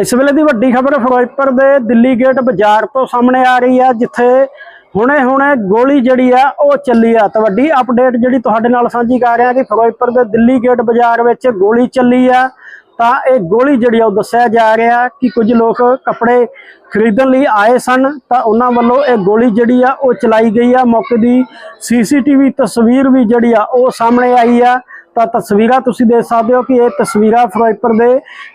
ਇਸ ਵੇਲੇ ਦੀ ਵੱਡੀ ਖਬਰ ਫਿਰੋਜ਼ਪੁਰ ਦੇ ਦਿੱਲੀ ਗੇਟ ਬਾਜ਼ਾਰ ਤੋਂ ਸਾਹਮਣੇ ਆ ਰਹੀ ਹੈ ਜਿੱਥੇ ਹੁਣੇ-ਹੁਣੇ ਗੋਲੀ ਜਿਹੜੀ ਆ, ਉਹ ਚੱਲੀ ਆ। ਤਾਂ ਵੱਡੀ ਅਪਡੇਟ ਜਿਹੜੀ ਤੁਹਾਡੇ ਨਾਲ ਸਾਂਝੀ ਕਰ ਰਿਹਾ ਕਿ ਫਿਰੋਜ਼ਪੁਰ ਦੇ ਦਿੱਲੀ ਗੇਟ ਬਾਜ਼ਾਰ ਵਿੱਚ ਗੋਲੀ ਚੱਲੀ ਆ। ਤਾਂ ਇਹ ਗੋਲੀ ਜਿਹੜੀ ਆ, ਉਹ ਦੱਸਿਆ ਜਾ ਰਿਹਾ ਕਿ ਕੁਝ ਲੋਕ ਕੱਪੜੇ ਖਰੀਦਣ ਲਈ ਆਏ ਸਨ। ਤਾਂ ਉਹਨਾਂ ਵੱਲੋਂ ਇਹ ਗੋਲੀ ਜਿਹੜੀ ਆ, ਉਹ ਚਲਾਈ ਗਈ ਆ। ਮੌਕੇ ਦੀ ਸੀਸੀਟੀਵੀ ਤਸਵੀਰ ਵੀ ਜਿਹੜੀ ਆ, ਉਹ ਸਾਹਮਣੇ ਆਈ ਆ। ਤਾਂ ਤਸਵੀਰਾਂ ਤੁਸੀਂ ਦੇਖ ਸਕਦੇ ਹੋ ਕਿ ਇਹ ਤਸਵੀਰਾਂ ਫਿਰੋਜ਼ਪੁਰ ਦੇ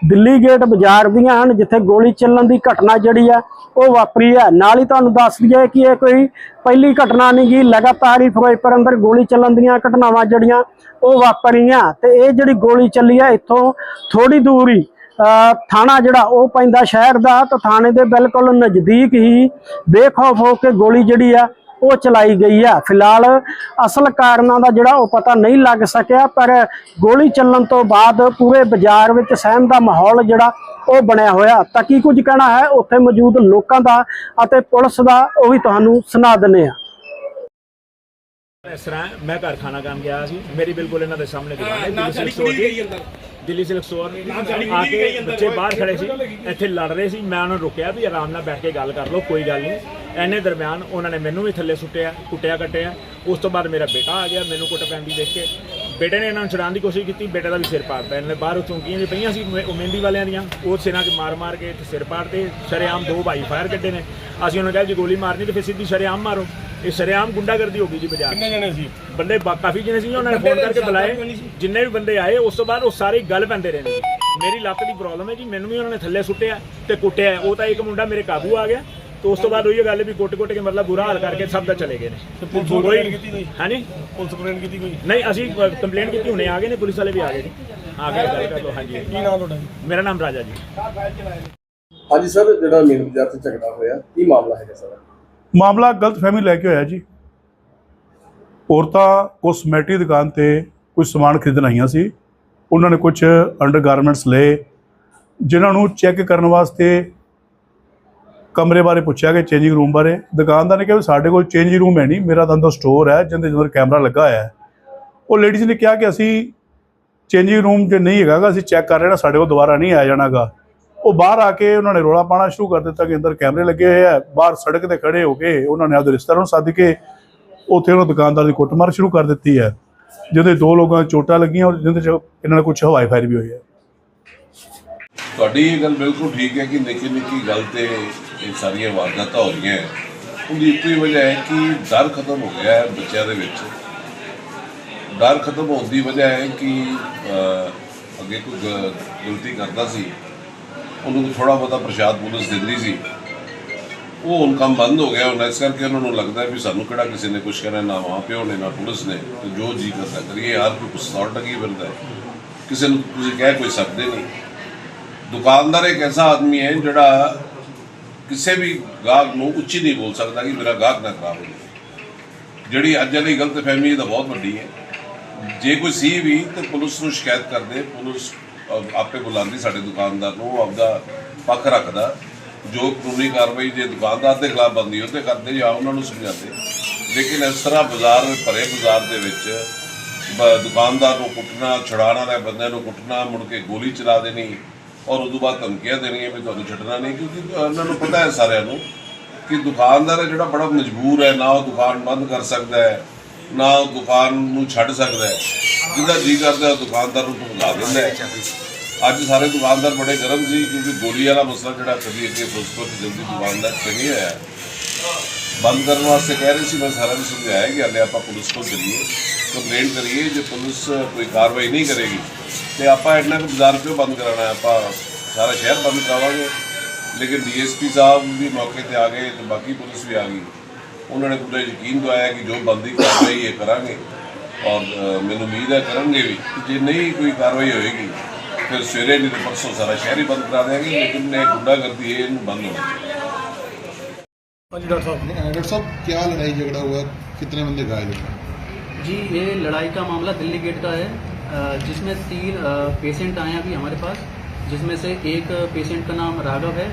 ਦਿੱਲੀ ਗੇਟ ਬਾਜ਼ਾਰ ਦੀਆਂ ਹਨ, ਜਿੱਥੇ ਗੋਲੀ ਚੱਲਣ ਦੀ ਘਟਨਾ ਜਿਹੜੀ ਆ ਉਹ ਵਾਪਰੀ ਹੈ ਨਾਲ ਹੀ ਤੁਹਾਨੂੰ ਦੱਸ ਦਈਏ ਕਿ ਇਹ ਕੋਈ ਪਹਿਲੀ ਘਟਨਾ ਨਹੀਂ ਗੀ, ਲਗਾਤਾਰ ਹੀ ਫਿਰੋਜ਼ਪੁਰ ਅੰਦਰ ਗੋਲੀ ਚੱਲਣ ਦੀਆਂ ਘਟਨਾਵਾਂ ਜਿਹੜੀਆਂ ਉਹ ਵਾਪਰੀਆਂ। ਤੇ ਇਹ ਜਿਹੜੀ ਗੋਲੀ ਚੱਲੀ ਆ, ਇੱਥੋਂ ਥੋੜੀ ਦੂਰ ਹੀ ਥਾਣਾ ਜਿਹੜਾ ਉਹ ਪੈਂਦਾ ਸ਼ਹਿਰ ਦਾ, ਤਾਂ ਥਾਣੇ ਦੇ ਬਿਲਕੁਲ ਨਜ਼ਦੀਕ ਹੀ ਬੇਖੌਫ ਹੋ ਕੇ ਗੋਲੀ ਜਿਹੜੀ ਆ ਉਹ ਚਲਾਈ ਗਈ ਆ। ਫਿਲਹਾਲ ਅਸਲ ਕਾਰਨਾਂ ਦਾ ਜਿਹੜਾ ਉਹ ਪਤਾ ਨਹੀਂ ਲੱਗ ਸਕਿਆ ਪਰ ਗੋਲੀ ਚੱਲਣ ਤੋਂ ਬਾਅਦ ਪੂਰੇ ਬਾਜ਼ਾਰ ਵਿੱਚ ਸਹਿਮ ਦਾ ਮਾਹੌਲ ਜਿਹੜਾ ਉਹ ਬਣਿਆ ਹੋਇਆ। ਤਾਂ ਕੀ ਕੁਝ ਕਹਿਣਾ ਹੈ? ਉੱਥੇ ਮੌਜੂਦ ਲੋਕਾਂ ਦਾ ਅਤੇ ਪੁਲਿਸ ਦਾ ਉਹ ਵੀ ਤੁਹਾਨੂੰ ਸੁਣਾ ਦਿੰਨੇ ਆ ਇਸ ਤਰ੍ਹਾਂ ਮੈਂ ਘਰ ਖਾਣਾ ਖਾਣ ਗਿਆ ਸੀ। ਮੇਰੀ ਬਿਲਕੁਲ ਇਹਨਾਂ ਦੇ ਸਾਹਮਣੇ ਦੁਕਾਨ ਹੈ। ਦਿੱਲੀ ਸਿਲਕ ਸਟੋਰ ਦੀ। ਦਿੱਲੀ ਸਿਲਕ ਸਟੋਰ ਆ ਕੇ ਬੱਚੇ ਬਾਹਰ ਖੜੇ ਸੀ। ਇੱਥੇ ਲੜ ਰਹੇ ਸੀ। ਮੈਂ ਉਹਨਾਂ ਨੂੰ ਰੁਕਿਆ ਵੀ ਆਰਾਮ ਨਾਲ ਬੈਠ ਕੇ ਗੱਲ ਕਰ ਲਓ ਕੋਈ ਗੱਲ ਨਹੀਂ। ਐਨੇ ਦਰਮਿਆਨ ਉਹਨਾਂ ਨੇ ਮੈਨੂੰ ਵੀ ਥੱਲੇ ਸੁੱਟਿਆ ਕੁੱਟਿਆ ਕੱਟਿਆ। ਉਸ ਤੋਂ ਬਾਅਦ ਮੇਰਾ ਬੇਟਾ ਆ ਗਿਆ ਮੈਨੂੰ ਕੁੱਟ ਪੈਂਦੀ ਦੇਖ ਕੇ। ਬੇਟੇ ਨੇ ਇਹਨਾਂ ਨੂੰ ਛੁਡਾਉਣ ਦੀ ਕੋਸ਼ਿਸ਼ ਕੀਤੀ ਬੇਟੇ ਦਾ ਵੀ ਸਿਰ ਪਾੜਤਾ। ਇਹਨਾਂ ਨੇ ਬਾਹਰ ਚੌਂਕੀਆਂ ਜਿਹੀਆਂ ਪਈਆਂ ਸੀ ਮਹਿੰਦੀ ਵਾਲਿਆਂ ਦੀਆਂ। ਉਹ ਸਿਰਾਂ 'ਚ ਮਾਰ ਮਾਰ ਕੇ ਤੇ ਸਿਰ ਪਾੜਤੇ। ਸ਼ਰੇਆਮ ਦੋ ਭਾਈ ਫਾਇਰ ਕੱਢੇ ਨੇ। ਅਸੀਂ ਉਹਨਾਂ ਕਿਹਾ ਜੀ ਗੋਲੀ ਮਾਰਨੀ ਤੇ ਫਿਰ ਸਿੱਧੀ ਸ਼ਰੇਆਮ ਮਾਰੋ। ਇਹ ਸ਼ਰੇਆਮ ਗੁੰਡਾਗਰਦੀ ਹੋ ਗਈ ਜੀ ਬਾਜ਼ਾਰ। ਕਿੰਨੇ ਜਣੇ ਸੀ? ਬੰਦੇ ਬਾ- ਕਾਫੀ ਜਣੇ ਸੀ ਉਹਨਾਂ ਨੇ ਫੋਨ ਕਰਕੇ ਬੁਲਾਏ। ਜਿੰਨੇ ਵੀ ਬੰਦੇ ਆਏ ਉਸ ਤੋਂ ਬਾਅਦ ਉਹ ਸਾਰੇ ਗੱਲ ਪੈਂਦੇ ਰਹੇ ਨੇ। ਮੇਰੀ ਲੱਤ ਦੀ ਪ੍ਰੋਬਲਮ ਹੈ ਜੀ ਮੈਨੂੰ ਵੀ ਉਹਨਾਂ ਨੇ ਥੱਲੇ ਸੁੱਟਿਆ ਤੇ ਕੁੱਟਿਆ। ਉਹ ਤਾਂ ਇੱਕ ਮੁੰਡਾ ਮੇਰੇ ਕਾਬੂ ਆ ਗਿਆ। ਤੇ ਉਸ ਤੋਂ ਬਾਅਦ ਉਹੀ ਗੱਲ ਵੀ ਕੁੱਟ ਕੁੱਟ ਕੇ ਮਤਲਬ ਬੁਰਾ ਹਾਲ ਕਰਕੇ ਸਭ ਦਾ ਚਲੇ ਗਏ ਨੇ। ਪੁਲਿਸ ਕੰਪਲੇਂਟ ਕੀਤੀ ਕੋਈ? ਹਾਂਜੀ? ਪੁਲਿਸ ਕੰਪਲੇਂਟ ਕੀਤੀ ਕੋਈ? ਨਹੀਂ ਅਸੀਂ ਕੰਪਲੇਂਟ ਕੀਤੀ ਹੁਣੇ ਆ ਗਏ ਨੇ ਪੁਲਿਸ ਵਾਲੇ ਵੀ ਆ ਗਏ ਜੀ ਆ ਗਏ ਗੱਲ ਕਰ ਲਓ ਹਾਂਜੀ ਕੀ ਨਾਮ ਤੁਹਾਡਾ ਮੇਰਾ ਨਾਮ ਰਾਜਾ ਜੀ। ਹਾਂਜੀ ਸਰ ਜਿਹੜਾ ਮੇਨ ਬਾਜ਼ਾਰ ਤੇ ਝਗੜਾ ਹੋਇਆ ਕੀ ਮਾਮਲਾ ਹੈਗਾ ਸਰ? ਮਾਮਲਾ ਗਲਤ ਫਹਿਮੀ ਲੈ ਕੇ ਹੋਇਆ ਜੀ। ਔਰਤਾਂ ਕੋਸਮੈਟਿਕ ਦੁਕਾਨ ਤੇ ਕੁਝ ਸਮਾਨ ਖਰੀਦਣ ਆਈਆਂ ਸੀ। ਉਹਨਾਂ ਨੇ ਕੁਝ ਅੰਡਰਗਾਰਮੈਂਟਸ ਲਏ ਜਿਨ੍ਹਾਂ ਨੂੰ ਚੈੱਕ ਕਰਨ ਵਾਸਤੇ ਕਮਰੇ ਬਾਰੇ ਪੁੱਛਿਆ ਕਿ ਚੇਂਜਿੰਗ ਰੂਮ ਬਾਰੇ। ਦੁਕਾਨਦਾਰ ਨੇ ਕਿਹਾ ਵੀ ਸਾਡੇ ਕੋਲ ਚੇਂਜਿੰਗ ਰੂਮ ਹੈ ਨਹੀਂ, ਮੇਰਾ ਤਾਂ ਅੰਦਰ ਸਟੋਰ ਹੈ ਜਿਹਦੇ ਅੰਦਰ ਕੈਮਰਾ ਲੱਗਾ ਹੋਇਆ ਹੈ। ਉਹ ਲੇਡੀਜ਼ ਨੇ ਕਿਹਾ ਕਿ ਅਸੀਂ ਚੇਂਜਿੰਗ ਰੂਮ ਜੇ ਨਹੀਂ ਹੈਗਾ ਅਸੀਂ ਚੈੱਕ ਕਰ ਰਹੇ ਹਾਂ, ਸਾਡੇ ਕੋਲ ਦੁਬਾਰਾ ਨਹੀਂ ਆ ਜਾਣਾਗਾ ਉਹ ਬਾਹਰ ਆ ਕੇ ਉਹਨਾਂ ਨੇ ਰੋਲਾ ਪਾਣਾ ਸ਼ੁਰੂ ਕਰ ਦਿੱਤਾ ਕਿ ਅੰਦਰ ਕੈਮਰੇ ਲੱਗੇ ਹੋਏ ਆ, ਬਾਹਰ ਸੜਕ ਤੇ ਖੜੇ ਹੋ ਕੇ ਉਹਨਾਂ ਨੇ ਆਪਦੇ ਰਿਸ਼ਤੇਦਾਰਾਂ ਨੂੰ ਸੱਦ ਕੇ ਉੱਥੇ ਉਹਨਾਂ ਦੁਕਾਨਦਾਰ ਦੀ ਕੁੱਟਮਾਰ ਸ਼ੁਰੂ ਕਰ ਦਿੱਤੀ ਹੈ ਜਿਹਦੇ ਦੋ ਲੋਕਾਂ ਚੋਟਾਂ ਲੱਗੀਆਂ ਔਰ ਜਿਹਦੇ ਚ ਇਹਨਾਂ ਨਾਲ ਕੁਝ ਹਵਾਈ ਫਾਇਰ ਵੀ ਹੋਈ ਹੈ। ਤੁਹਾਡੀ ਇਹ ਗੱਲ ਬਿਲਕੁਲ ਠੀਕ ਹੈ ਕਿ ਨਿੱਕੀ ਨਿੱਕੀ ਗੱਲ ਤੇ ਇਹ ਸਾਰੀਆਂ ਵਾਰਦਾਤਾਂ ਹੋ ਰਹੀਆਂ ਹੈ। ਉਹਦੀ ਇੱਕੋ ਹੀ ਵਜ੍ਹਾ ਹੈ ਕਿ ਡਰ ਖਤਮ ਹੋ ਗਿਆ ਹੈ ਬੱਚਿਆਂ ਦੇ ਵਿੱਚ। ਡਰ ਖਤਮ ਹੋਣ ਦੀ ਵਜ੍ਹਾ ਹੈ ਕਿ ਅੱਗੇ ਕੋਈ ਗ- ਗਲਤੀ ਕਰਦਾ ਸੀ, ਉਹਨੂੰ ਥੋੜਾ ਬਹੁਤਾ ਪ੍ਰਸ਼ਾਦ ਪੁਲਿਸ ਦਿੰਦੀ ਸੀ। ਉਹ ਹੁਣ ਕੰਮ ਬੰਦ ਹੋ ਗਿਆ, ਹੁਣ ਇਸ ਕਰਕੇ ਉਹਨਾਂ ਨੂੰ ਲੱਗਦਾ ਵੀ ਸਾਨੂੰ ਕਿਹੜਾ ਕਿਸੇ ਨੇ ਕੁਝ ਕਹਿਣਾ, ਨਾ ਮਾਂ ਪਿਓ ਨੇ, ਨਾ ਪੁਲਿਸ ਨੇ, ਤੇ ਜੋ ਜੀ ਕਰਦਾ ਕਰੀਏ ਹਰ ਕੋਈ ਪਿਸਤੌਲ ਟੰਗੀ ਫਿਰਦਾ ਹੈ। ਕਿਸੇ ਨੂੰ ਤੁਸੀਂ ਕਹਿ ਕੋਈ ਸਕਦੇ ਨਹੀਂ। ਦੁਕਾਨਦਾਰ ਇੱਕ ਐਸਾ ਆਦਮੀ ਹੈ ਜਿਹੜਾ ਕਿਸੇ ਵੀ ਗਾਹਕ ਨੂੰ ਉੱਚੀ ਨਹੀਂ ਬੋਲ ਸਕਦਾ ਕਿ ਮੇਰਾ ਗਾਹਕ ਨਾ ਖਰਾਬ ਹੋ ਜਾਵੇ। ਜਿਹੜੀ ਅੱਜ ਵਾਲੀ ਗਲਤਫਹਿਮੀ ਇਹ ਤਾਂ ਬਹੁਤ ਵੱਡੀ ਹੈ। ਜੇ ਕੋਈ ਸੀ ਵੀ ਤੇ ਪੁਲਿਸ ਨੂੰ ਸ਼ਿਕਾਇਤ ਕਰਦੇ, ਪੁਲਿਸ ਆਪੇ ਬੁਲਾਉਂਦੀ ਸਾਡੇ ਦੁਕਾਨਦਾਰ ਨੂੰ, ਉਹ ਆਪਦਾ ਪੱਖ ਰੱਖਦਾ, ਜੋ ਕਾਨੂੰਨੀ ਕਾਰਵਾਈ ਜੇ ਦੁਕਾਨਦਾਰ ਦੇ ਖਿਲਾਫ ਬੰਦੀ ਉਹਦੇ ਕਰਦੇ ਜਾਂ ਉਹਨਾਂ ਨੂੰ ਸਮਝਾਉਂਦੇ। ਲੇਕਿਨ ਇਸ ਤਰ੍ਹਾਂ ਬਾਜ਼ਾਰ, ਭਰੇ ਬਾਜ਼ਾਰ ਦੇ ਵਿੱਚ ਦੁਕਾਨਦਾਰ ਨੂੰ ਕੁੱਟਣਾ, ਛੁਡਾਉਣ ਵਾਲੇ ਬੰਦੇ ਨੂੰ ਕੁੱਟਣਾ, ਮੁੜ ਕੇ ਗੋਲੀ ਚਲਾ ਦੇਣੀ ਔਰ ਉਦੋਂ ਬਾਅਦ ਧਮਕੀਆਂ ਦੇਣੀਆਂ ਵੀ ਤੁਹਾਨੂੰ ਛੱਡਣਾ ਨਹੀਂ, ਕਿਉਂਕਿ ਉਹਨਾਂ ਨੂੰ ਪਤਾ ਹੈ ਸਾਰਿਆਂ ਨੂੰ ਕਿ ਦੁਕਾਨਦਾਰ ਹੈ ਜਿਹੜਾ ਬੜਾ ਮਜਬੂਰ ਹੈ, ਨਾ ਉਹ ਦੁਕਾਨ ਬੰਦ ਕਰ ਸਕਦਾ ਹੈ, ਨਾ ਉਹ ਦੁਕਾਨ ਨੂੰ ਛੱਡ ਸਕਦਾ ਹੈ। ਜਿਹਦਾ ਜੀ ਕਰਦਾ, ਉਹ ਦੁਕਾਨਦਾਰ ਨੂੰ ਭੁਗਤਾ ਦਿੰਦਾ ਹੈ। ਅੱਜ ਸਾਰੇ ਦੁਕਾਨਦਾਰ ਬੜੇ ਗਰਮ ਸੀ, ਕਿਉਂਕਿ ਗੋਲੀ ਵਾਲਾ ਮਸਲਾ ਜਿਹੜਾ ਕਦੀ ਅੱਗੇ ਫਿਰੋਜ਼ਪੁਰ ਜਲਦੀ ਦੁਕਾਨਦਾਰ ਤੇ ਨਹੀਂ ਆਇਆ। ਬੰਦ ਕਰਨ ਵਾਸਤੇ ਕਹਿ ਰਹੇ ਸੀ ਮੈਂ ਸਾਰਾ ਨੂੰ ਸਮਝਾਇਆ ਕਿ ਹਲੇ ਆਪਾਂ ਪੁਲਿਸ ਕੋਲ ਚੱਲੀਏ ਕੰਪਲੇਂਟ ਕਰੀਏ, ਜੇ ਪੁਲਿਸ ਕੋਈ ਕਾਰਵਾਈ ਨਹੀਂ ਕਰੇਗੀ, ਤੇ ਆਪਾਂ ਇੰਨਾ ਕੁ ਬਾਜ਼ਾਰ ਕਿਉਂ ਬੰਦ ਕਰਾਉਣਾ ਆਪਾਂ ਸਾਰਾ ਸ਼ਹਿਰ ਬੰਦ ਕਰਾਵਾਂਗੇ। ਲੇਕਿਨ ਡੀਐਸਪੀ ਸਾਹਿਬ ਵੀ ਮੌਕੇ ਤੇ ਆ ਗਏ ਤੇ ਬਾਕੀ ਪੁਲਿਸ ਵੀ ਆ ਗਈ। ਉਹਨਾਂ ਨੇ ਪੂਰਾ ਯਕੀਨ ਦਵਾਇਆ ਕਿ ਜੋ ਬੰਦੀ ਕਾਰਵਾਈ ਇਹ ਕਰਾਂਗੇ। ਔਰ ਮੈਨੂੰ ਉਮੀਦ ਹੈ ਕਰਨਗੇ ਵੀ ਜੇ ਨਹੀਂ ਕੋਈ ਕਾਰਵਾਈ ਹੋਏਗੀ, ਫਿਰ ਸਵੇਰੇ ਨਹੀਂ ਪਰਸੋਂ ਸਾਰਾ ਸ਼ਹਿਰ ਹੀ ਬੰਦ ਕਰਾ ਦੇਣਗੇ ਲੇਕਿਨ ਇਹ ਗੁੰਡਾਗਰਦੀ ਹੈ, ਇਹਨੂੰ ਬੰਦ ਹੋਣਾ हाँ डॉक्टर साहब। डॉक्टर साहब क्या लड़ाई झगड़ा हुआ? कितने बंदे घायल हुए जी ये लड़ाई का मामला दिल्ली गेट का है। जिसमें तीन पेशेंट आए अभी हमारे पास जिसमें से एक पेशेंट का नाम राघव है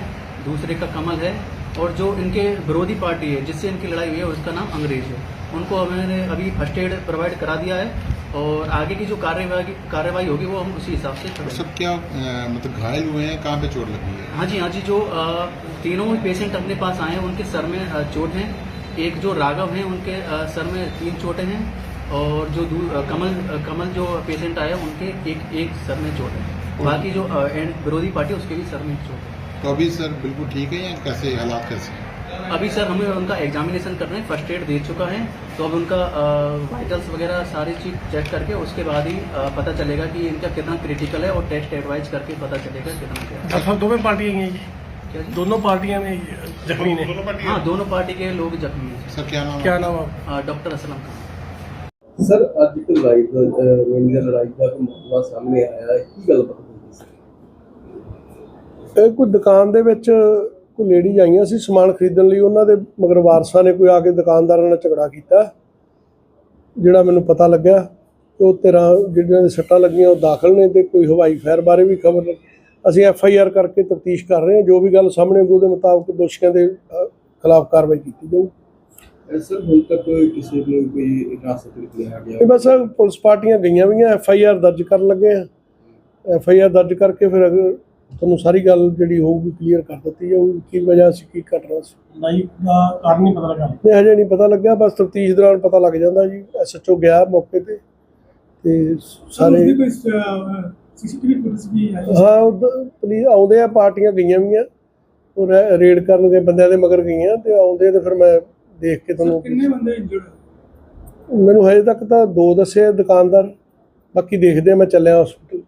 दूसरे का कमल है और जो इनके विरोधी पार्टी है जिससे इनकी लड़ाई हुई है उसका नाम अंग्रेज़ है। उनको हमने अभी फ़र्स्ट एड प्रोवाइड करा दिया है और आगे की जो कार्यवाही कार्यवाही होगी वो हम उसी हिसाब से करेंगे। सब क्या मतलब घायल हुए हैं कहाँ पे चोट लगी है? हाँ जी हाँ जी जो अ, तीनों पेशेंट अपने पास आए हैं उनके सर में चोट है। एक जो राघव हैं उनके अ, सर में तीन चोटें हैं और जो कमल कमल जो पेशेंट आया उनके एक एक सर में चोट है। बाकी जो एंड विरोधी पार्टी उसके भी सर में चोट है। तो अभी सर बिल्कुल ठीक है या कैसे हालात कैसे हैं? अभी सर हमें उनका एग्जामिनेशन कर रहे हैं फर्स्ट एड दे चुका है तो अब उनका वाइटल्स वगैरह सारी चीज चेक करके उसके बाद ही अ, पता चलेगा कि इनका कितना क्रिटिकल है और टेस्ट एडवाइज करके पता चलेगा कितना क्या है। ਡਾਕਟਰ ਸਾਹਿਬ ਦੋਵੇਂ ਪਾਰਟੀਆਂ ਗਈਆਂ ਜੀ क्या जी? ਦੋਨੋਂ ਪਾਰਟੀਆਂ ਨੇ ਜ਼ਖਮੀ ਨੇ हाँ दोनों पार्टी के लोग जख्मी हैं सर क्या नाम ਕਿਆ है ਨਾਮ ਆ अ, डॉक्टर असलम खान ਸਰ ਅੱਜ ਇੱਕ ਲੜਾਈ ਦਾ ਅਹ, ਮੇਨ ਦੀ ਲੜਾਈ ਦਾ ਇੱਕ ਮਾਮਲਾ ਸਾਹਮਣੇ ਆਇਆ ਹੈ ਕੀ ਗੱਲ ਪਤਾ ਹੋਈ ਸੀ ਇਹ ਕੋਈ ਦੁਕਾਨ ਦੇ ਵਿੱਚ ਕੋਈ ਲੇਡੀ ਆਈਆਂ ਸੀ ਸਮਾਨ ਖਰੀਦਣ ਲਈ ਉਹਨਾਂ ਦੇ ਮਗਰ ਵਾਰਸਾਂ ਨੇ ਕੋਈ ਆ ਕੇ ਦੁਕਾਨਦਾਰਾਂ ਨਾਲ ਝਗੜਾ ਕੀਤਾ ਜਿਹੜਾ ਮੈਨੂੰ ਪਤਾ ਲੱਗਿਆ ਕਿ ਉਹ ਤੇਰਾ ਜਿਹੜੀਆਂ ਦੇ ਸੱਟਾਂ ਲੱਗੀਆਂ ਉਹ ਦਾਖਲ ਨੇ ਤੇ ਕੋਈ ਹਵਾਈ ਫਾਇਰ ਬਾਰੇ ਵੀ ਖਬਰ ਅਸੀਂ ਐਫ ਆਈ ਆਰ ਕਰਕੇ ਤਫਤੀਸ਼ ਕਰ ਰਹੇ ਹਾਂ ਜੋ ਵੀ ਗੱਲ ਸਾਹਮਣੇ ਆਊਗੀ ਉਹਦੇ ਮੁਤਾਬਕ ਦੋਸ਼ੀਆਂ ਦੇ ਖਿਲਾਫ ਕਾਰਵਾਈ ਕੀਤੀ ਜਾਊ ਸਰ ਹੁਣ ਤੱਕ ਕਿਸੇ ਨੂੰ ਕੋਈ ਹਿਰਾਸਤ ਵਿੱਚ ਲਿਆ ਗਿਆ? ਬਸ ਪੁਲਿਸ ਪਾਰਟੀਆਂ ਗਈਆਂ ਵੀਆਂ ਐਫ ਆਈ ਆਰ ਦਰਜ ਕਰਨ ਲੱਗੇ ਆ। ਐਫ ਆਈ ਆਰ ਦਰਜ ਕਰਕੇ ਫਿਰ ਤੁਹਾਨੂੰ ਸਾਰੀ ਗੱਲ ਜਿਹੜੀ ਹੋਊਗੀ ਕਲੀਅਰ ਕਰ ਦਿੱਤੀ ਜਾਊਗੀ ਕੀ ਵਜ੍ਹਾ ਸੀ ਕੀ ਘਟਨਾ ਸੀ। ਲੜਾਈ ਦਾ ਕਾਰਨ ਨਹੀਂ ਪਤਾ ਲੱਗਾ ਨਹੀਂ ਹਜੇ ਨਹੀਂ ਪਤਾ ਲੱਗਿਆ ਬਸ ਤਫਤੀਸ਼ ਦੌਰਾਨ ਪਤਾ ਲੱਗ ਜਾਂਦਾ ਜੀ ਐਸਐਚਓ ਗਿਆ ਮੌਕੇ ਤੇ ਤੇ ਸਾਰੇ ਸੀਸੀਟੀਵੀ ਫੁਟੇਜ ਵੀ ਹੈ ਹਾਂ ਪੁਲਿਸ ਆਉਂਦੇ ਆ ਪਾਰਟੀਆਂ ਗਈਆਂ ਵੀਆਂ ਉਹ ਰੇਡ ਕਰਨ ਦੇ ਬੰਦਿਆਂ ਦੇ ਮਗਰ ਗਈਆਂ ਤੇ ਆਉਂਦੇ ਤੇ ਫਿਰ ਮੈਂ ਦੇਖ ਕੇ ਤੁਹਾਨੂੰ ਬੰਦੇ ਇੰਜਰਡ ਮੈਨੂੰ ਹਜੇ ਤੱਕ ਤਾਂ ਦੋ ਦੱਸੇ ਦੁਕਾਨਦਾਰ। ਬਾਕੀ ਦੇਖਦੇ ਮੈਂ ਚੱਲਿਆ ਹਸਪੀਟਲ